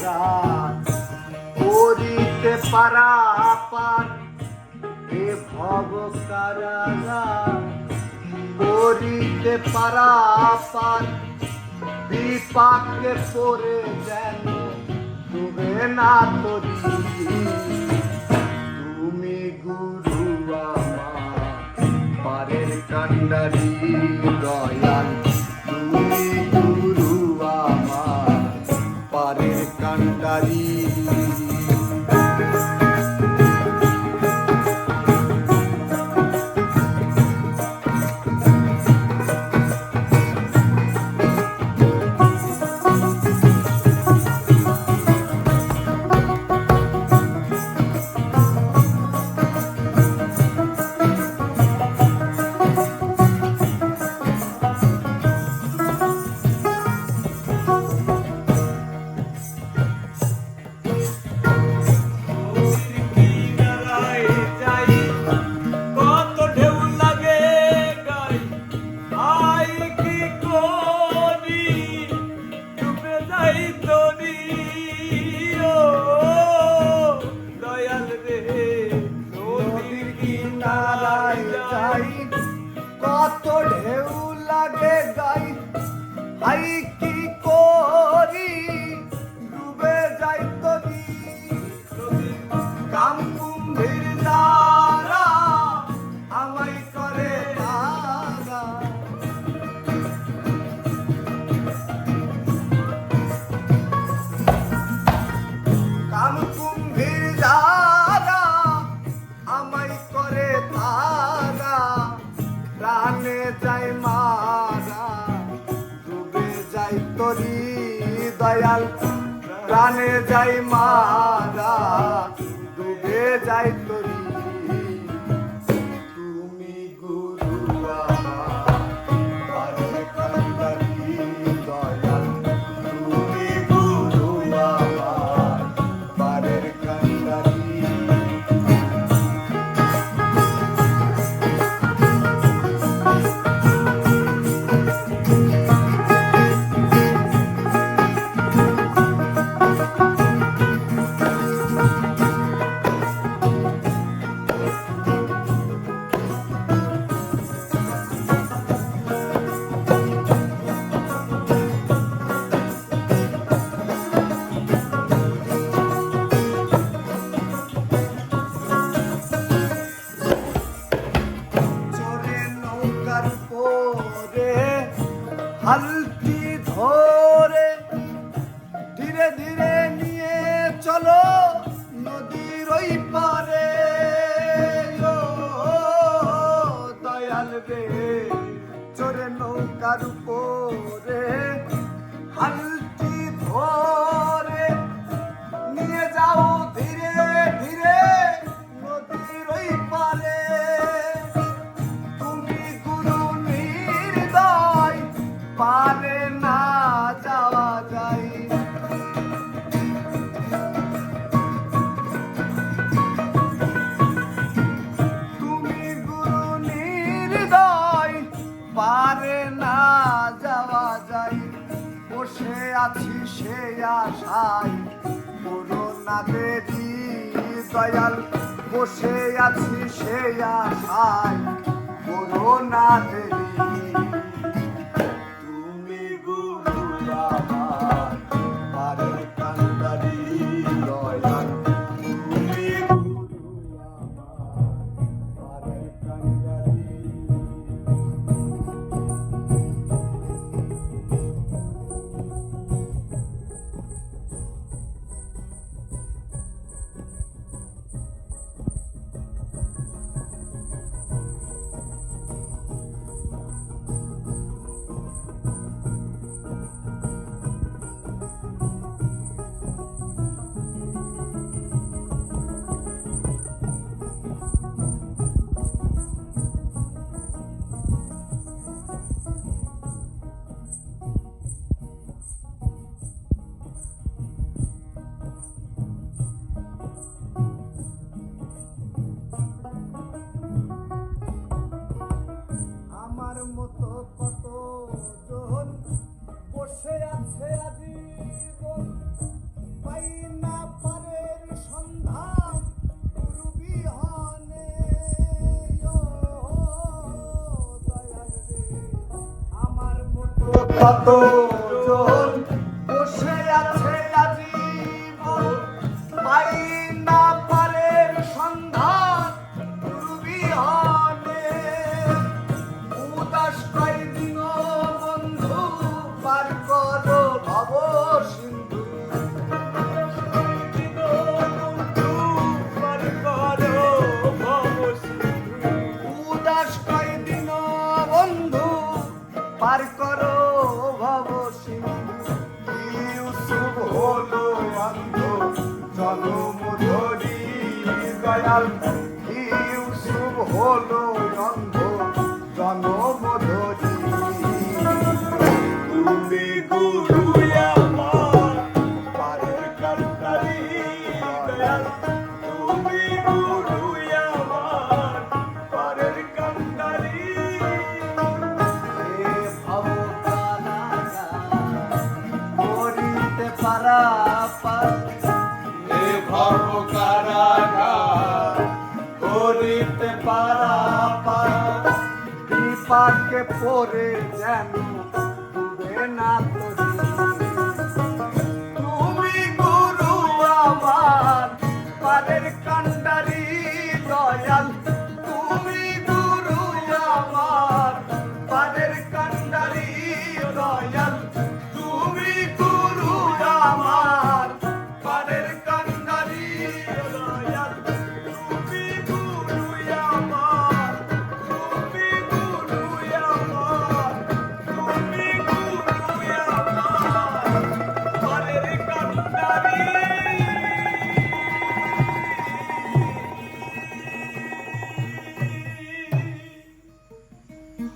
আঘাত করিতে পারাপার হে ভব কারাগার করিতে পারাপার বিপাকে পড়ে যেন তুমি না তরি তুমি গুরু আমার, পারের কান্ডারি দয়াল। তুমি কান্ডারি দয়াল প্রাণে যাই মারা ডুবে যাই তরি হালতি ধরে ধীরে ধীরে নিয়ে চলো নদীর ওই পারে। দয়াল রে চোরে নৌকার পরে বসে আছি সে আশায়। পুরো না দেরি দয়াল বসে আছি সে আশায়। পুরো patou আর ইউসুফ হলো অন্ধ জনবধ গুরু আটকে পড়ে যেন না